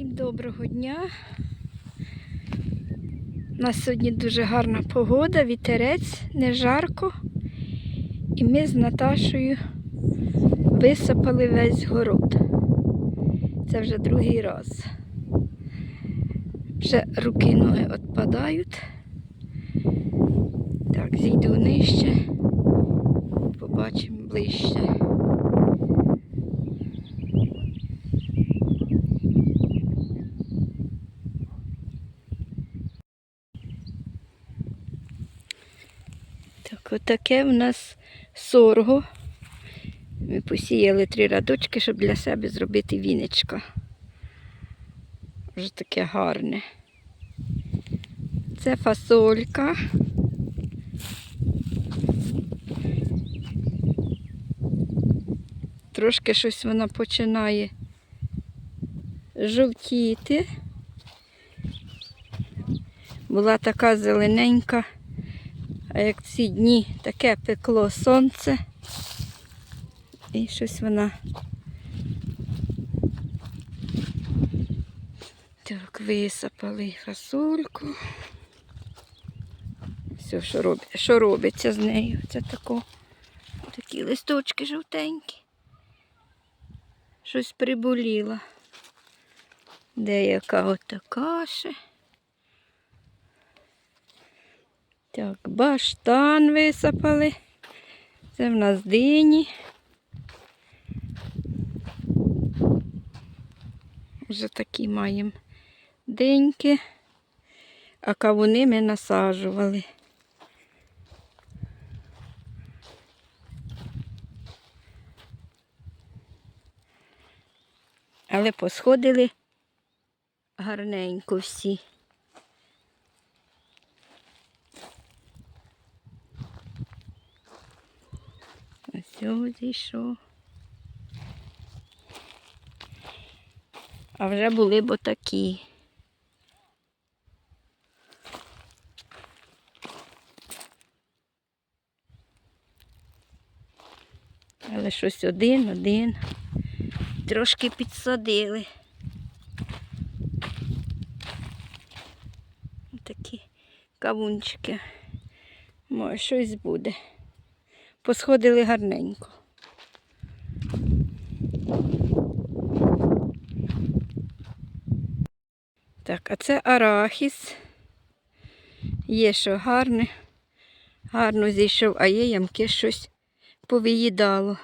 Всім доброго дня. У нас сьогодні дуже гарна погода, вітерець, не жарко. І ми з Наташою висипали весь город. Це вже другий раз. Вже руки ноги відпадають. Так, зійду нижче, Так, отаке в нас сорго. Ми посіяли три радочки, щоб для себе зробити вінечко. Вже таке гарне. Це фасолька. Трошки щось вона починає жовтіти. Була така зелененька. А як ці дні таке пекло сонце. І щось вона. Так, висипали фасольку. Все, що, роб... що робиться з нею? Це тако. Такі листочки жовтенькі. Щось приболіло. Деяка отака ще. Так, баштан висипали. Це в нас дині. Вже такі маємо деньки, а кавуни ми насаджували. Але посходили гарненько всі. Ось зійшов. А вже були б отакі. Але щось один, один. Трошки підсадили. Такі кавунчики. Може, щось буде. Посходили гарненько. Так, а це арахіс. Є що гарне, гарно зійшов, а є ямки щось повиїдало.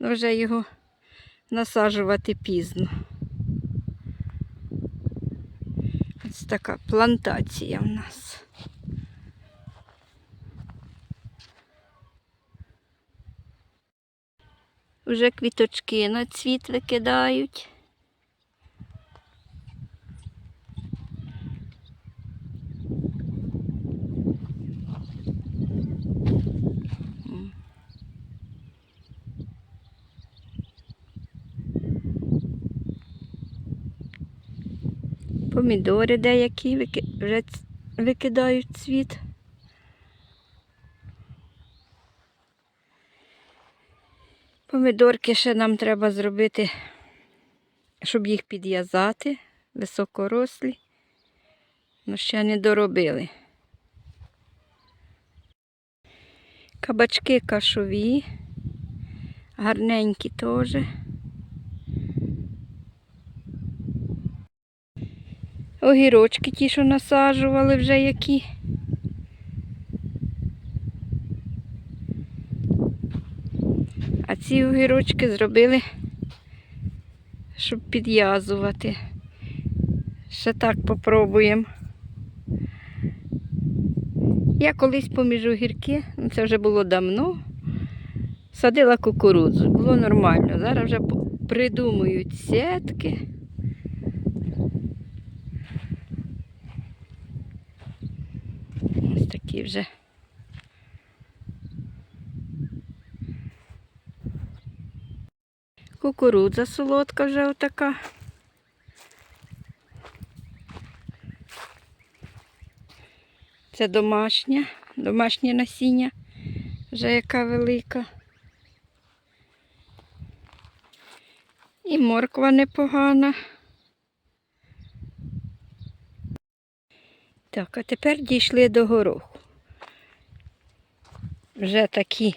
Ну, вже його насаджувати пізно. Ось така плантація в нас. Вже квіточки на цвіт викидають. Помідори деякі вже викидають цвіт. Помідорки ще нам треба зробити, щоб їх підв'язати, високорослі, але ще не доробили. Кабачки кашові, гарненькі теж. Огірочки ті, що насаджували вже які. А ці огірочки зробили, щоб підв'язувати. Ще так попробуємо. Я колись поміж огірки, ну, це вже було давно, садила кукурудзу, було нормально. Зараз вже придумують сітки. Ось такі вже. Кукурудза солодка вже отака. Це домашня, домашнє насіння, вже яка велика. І морква непогана. Так, а тепер дійшли до гороху. Вже такі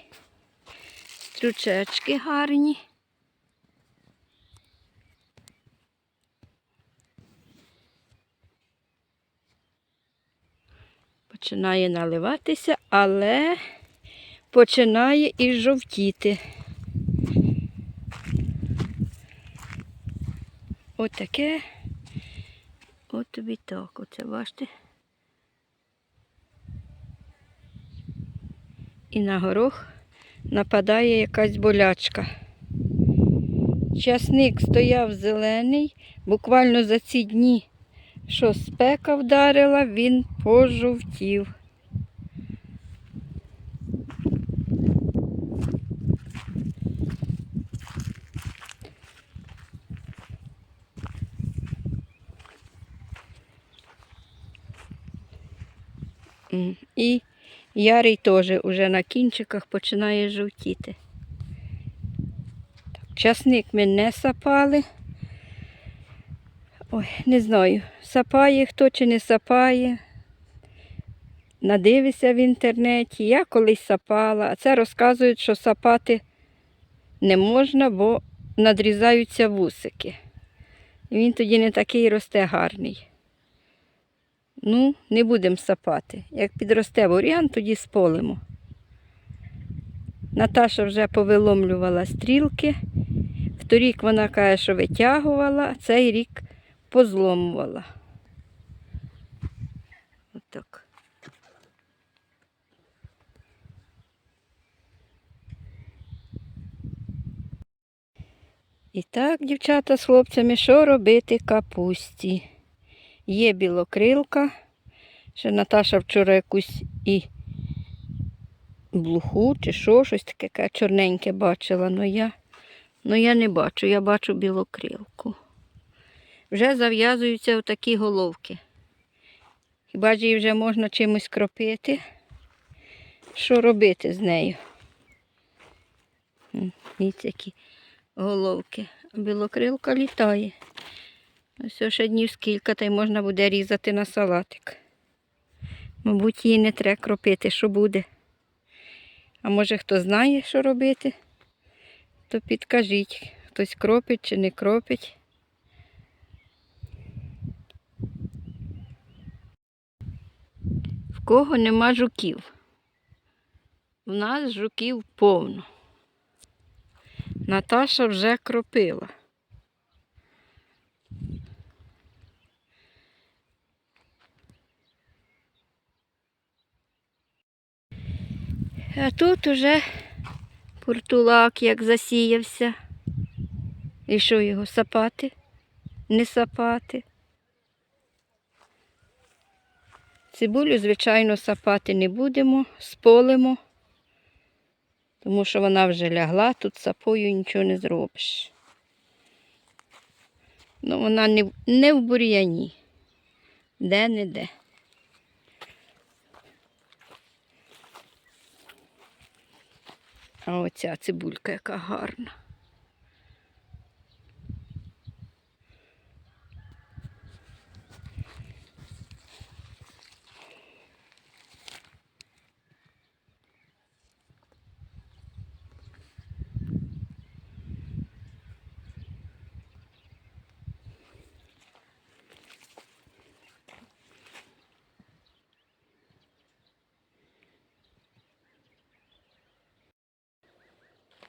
трючечки гарні. Починає наливатися, але починає і жовтіти. Отаке. От тобі так, оце бачите. І на горох нападає якась болячка. Часник стояв зелений, буквально за ці дні, що спека вдарила, він пожовтів. І ярий теж уже на кінчиках починає жовтіти. Так, часник ми не сапали. Ой, не знаю, сапає хто чи не сапає. Надивися в інтернеті. Я колись сапала, а це розказують, що сапати не можна, бо надрізаються вусики. Він тоді не такий росте гарний. Ну, не будемо сапати. Як підросте бур'ян, тоді сполимо. Наташа вже повиломлювала стрілки. Торік вона каже, що витягувала, а цей рік позломувала. Отак. І так, дівчата з хлопцями, що робити капусті? Є білокрилка. Ще Наташа вчора якусь і блуху чи що, щось таке чорненьке бачила, але я, ну я не бачу, я бачу білокрилку. Вже зав'язуються отакі головки. Хіба ж її вже можна чимось кропити? Що робити з нею? Дивіться, які головки. Білокрилка літає. Ось ще днів скільки, та й можна буде різати на салатик. Мабуть, її не треба кропити, що буде. А може хто знає, що робити, то підкажіть, хтось кропить чи не кропить. В кого нема жуків? В нас жуків повно. Наташа вже кропила. А тут уже портулак як засіявся. І що його сапати? Не сапати. Цибулю, звичайно, сапати не будемо, сполимо, тому що вона вже лягла, тут сапою нічого не зробиш. Ну, вона не, не в бур'яні, де-не-де. А оця цибулька яка гарна.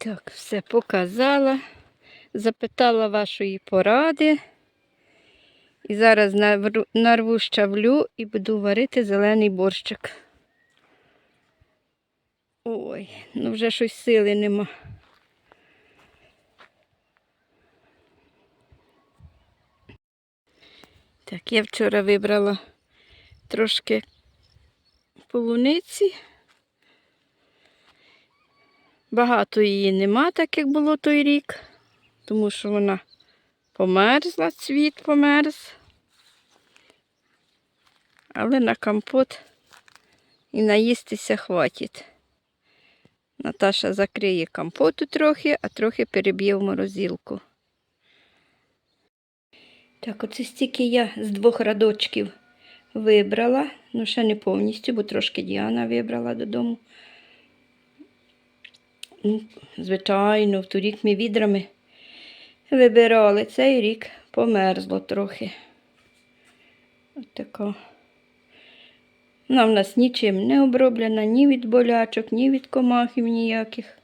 Так, все показала, запитала вашої поради. І зараз нарву щавлю і буду варити зелений борщик. Ой, ну вже щось сили нема. Так, я вчора вибрала трошки полуниці. Багато її нема, так як було той рік, тому що вона померзла, цвіт померз. Але на компот і наїстися хватить. Наташа закриє компоту трохи, а трохи переб'є в морозилку. Так, оце стільки я з двох радочків вибрала. Ну, ще не повністю, бо трошки Діана вибрала додому. Звичайно, в торік ми відрами вибирали. Цей рік померзло трохи. От така. Вона в нас нічим не оброблена, ні від болячок, ні від комахів ніяких.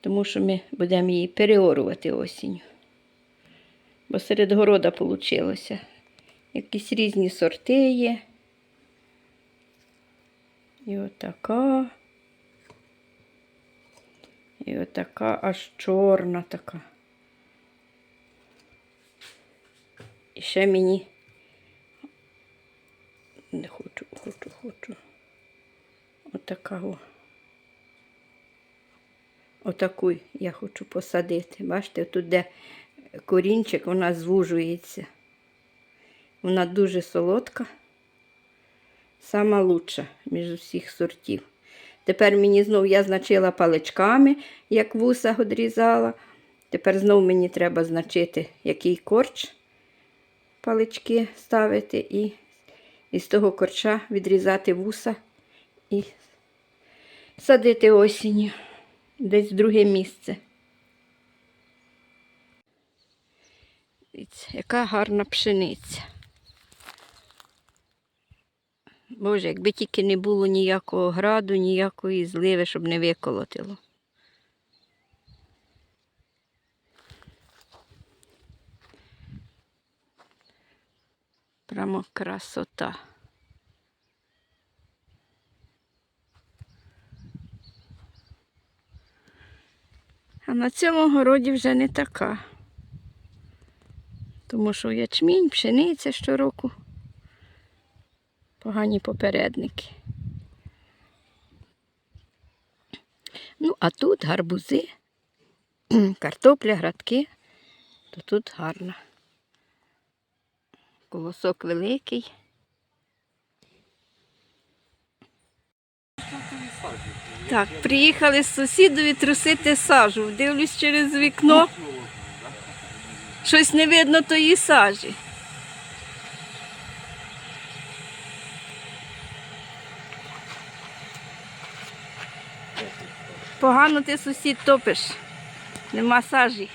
Тому що ми будемо її переорувати осінню. Бо серед города вийшло. Якісь різні сорти є. І отака. І отака аж чорна така. І ще мені не хочу, хочу, хочу. Отака о. Отаку я хочу посадити. Бачите, тут де корінчик, вона звужується. Вона дуже солодка. Сама лучша між усіх сортів. Тепер мені знов я значила паличками, як вуса одрізала. Тепер знов мені треба значити, який корч палички ставити, і із того корча відрізати вуса і садити осінню десь в друге місце. Яка гарна пшениця. Боже, якби тільки не було ніякого граду, ніякої зливи, щоб не виколотило. Прямо красота. А на цьому городі вже не така. Тому що ячмінь, пшениця щороку. Погані попередники. Ну, а тут гарбузи, картопля, градки, то тут гарно. Колосок великий. Так, приїхали з сусідові трусити сажу. Дивлюсь через вікно. Щось не видно тої сажі. Погано ти сусід топиш. Нема сажі.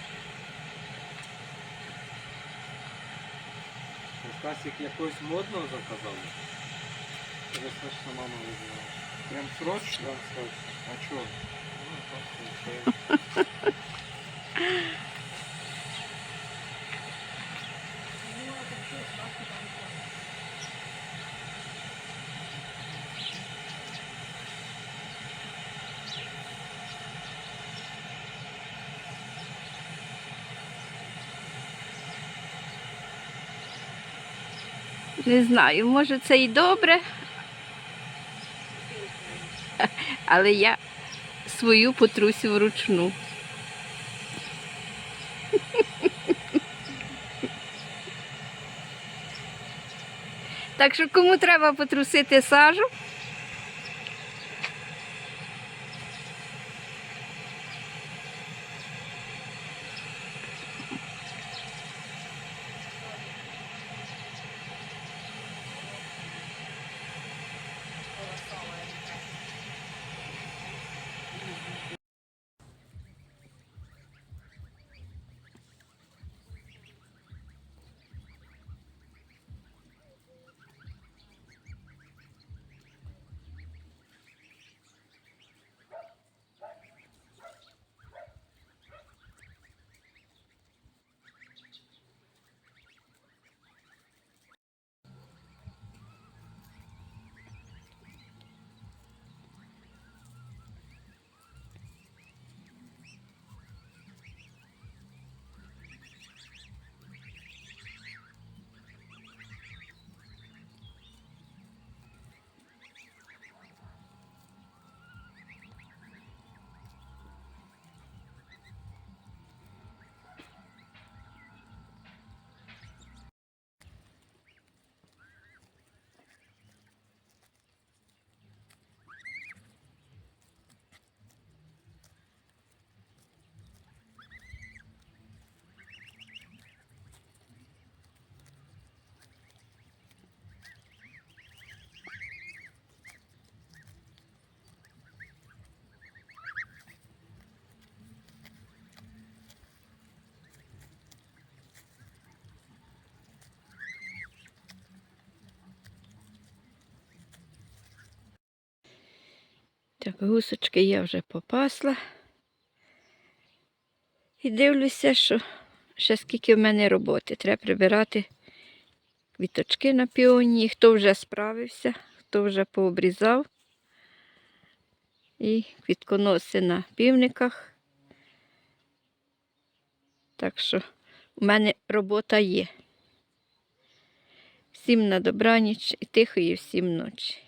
Касик якось модного заказали? Це смачно мама визнала. Прям срочно? Прям срочно. А чого? Ну, так, Не знаю, може це і добре. Але я свою потрусю вручну. Так що кому треба потрусити сажу? Так, гусочки я вже попасла. І дивлюся, що ще скільки в мене роботи. Треба прибирати квіточки на піоні. Хто вже справився, хто вже пообрізав. І квітконоси на півниках. Так що у мене робота є. Всім на добраніч і тихої всім ночі.